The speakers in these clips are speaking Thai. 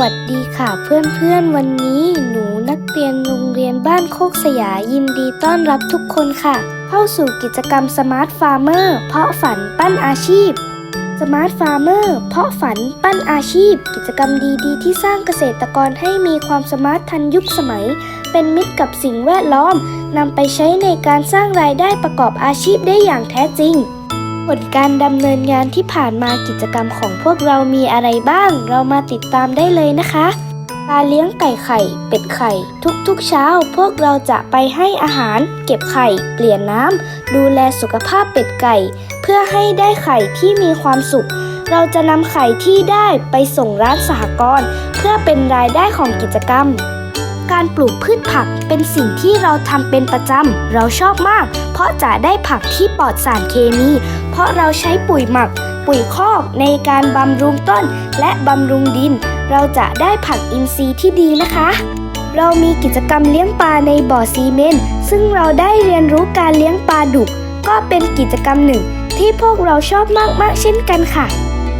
วัสดีค่ะเพื่อนๆ วันนี้หนูนักเรียนโรงเรียนบ้านโคกสยายินดีต้อนรับทุกคนค่ะ เข้าสู่กิจกรรม Smart Farmer เพาะฝันปั้นอาชีพ Smart Farmer เพาะฝันปั้นอาชีพ กิจกรรมดีๆ ที่สร้างเกษตรกรให้มีความสมาร์ททันยุคสมัย เป็นมิตรกับสิ่งแวดล้อมนำไปใช้ในการสร้างรายได้ประกอบอาชีพได้อย่างแท้จริง ผลการดำเนินงานที่ผ่านมากิจกรรมของพวกเรามีอะไรบ้าง เรามาติดตามได้เลยนะคะการเลี้ยงไก่ไข่ เป็ดไข่ ทุกๆเช้า พวกเราจะไปให้อาหาร เก็บไข่ เปลี่ยนน้ำดูแลสุขภาพเป็ดไก่ เพื่อให้ได้ไข่ที่มีความสุข เราจะนำไข่ที่ได้ไปส่งร้านสหกรณ์เพื่อเป็นรายได้ของกิจกรรม การปลูกพืชผักเป็นสิ่งที่เราทำเป็นประจำเราชอบมาก เพราะจะได้ผักที่ปลอดสารเคมี เพราะเราใช้ปุ๋ยหมัก ปุ๋ยคอกในการบำรุงต้นและบำรุงดิน เราจะได้ผักอินทรีย์ที่ดีนะคะ เรามีกิจกรรมเลี้ยงปลาในบ่อซีเมนต์ซึ่งเราได้เรียนรู้การเลี้ยงปลาดุก ก็เป็นกิจกรรมหนึ่ง ที่พวกเราชอบมากๆเช่นกันค่ะ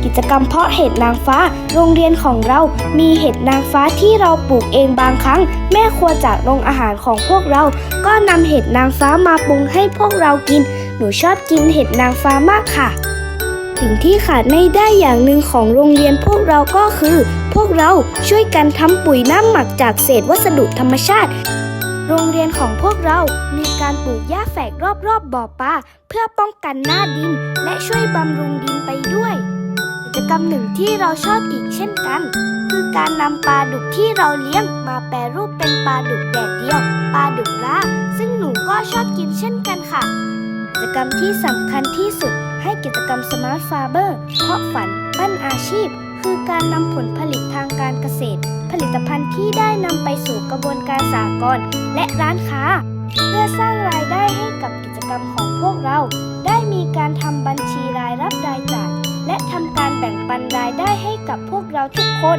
กิจกรรมเพาะเห็ดนางฟ้า โรงเรียนของเรา มีเห็ดนางฟ้าที่เราปลูกเองบางครั้ง แม่ครัวจากโรงอาหารของพวกเรา ก็นำเห็ดนางฟ้ามาปรุงให้พวกเรากิน หนูชอบกินเห็ดนางฟ้ามากค่ะ สิ่งที่ขาดไม่ได้อย่างหนึ่งของโรงเรียนพวกเราก็คือ พวกเราช่วยกันทำปุ๋ยน้ำหมักจากเศษวัสดุธรรมชาติ โรงเรียนของพวกเรามีการปลูกหญ้าแฝกรอบๆบบ่อปลาเพื่อป้องกันหน้าดิน และช่วยบำรุงดินไปด้วยกิจกรรมหนึ่งที่เราชอบอีกเช่นกันคือการนำปลาดุกที่เราเลี้ยงมาแปรรูปเป็นปลาดุกแดดเดียว ปลาดุกละซึ่งหนูก็ชอบกินเช่นกันค่ะ จกรรมที่สำคัญที่สุด ให้กิจกรรม Smart Farmer เพาะฝันปั้นอาชีพ คือการนำผลผลิตทางการเกษตร ผลิตภัณฑ์ที่ได้นำไปสู่กระบวนการสากลและร้านค้า เพื่อสร้างรายได้ให้กับกิจกรรมของพวกเรา ได้มีการทำบัญชีรายรับรายจ่ายและทำการแบ่งปันรายได้ให้กับพวกเราทุกคน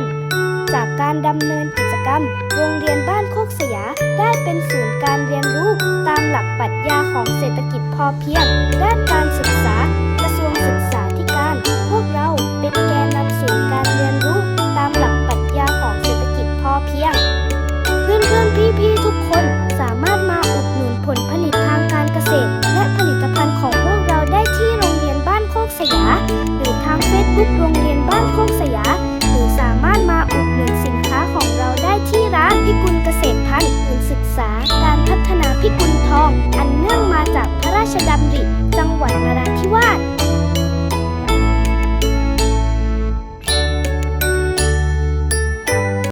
จากการดำเนินกิจกรรม โรงเรียนบ้านโคกสยาได้เป็นศูนย์การเรียนรู้ตามหลักปรัชญาของ พอเพียง ด้านการศึกษา กระทรวงศึกษาธิการ พวกเราเป็นแกนนำสู่การเรียนรู้ ตามหลักปรัชญาของเศรษฐกิจพอเพียง เพื่อนเพื่อนพี่พี่ทุกคน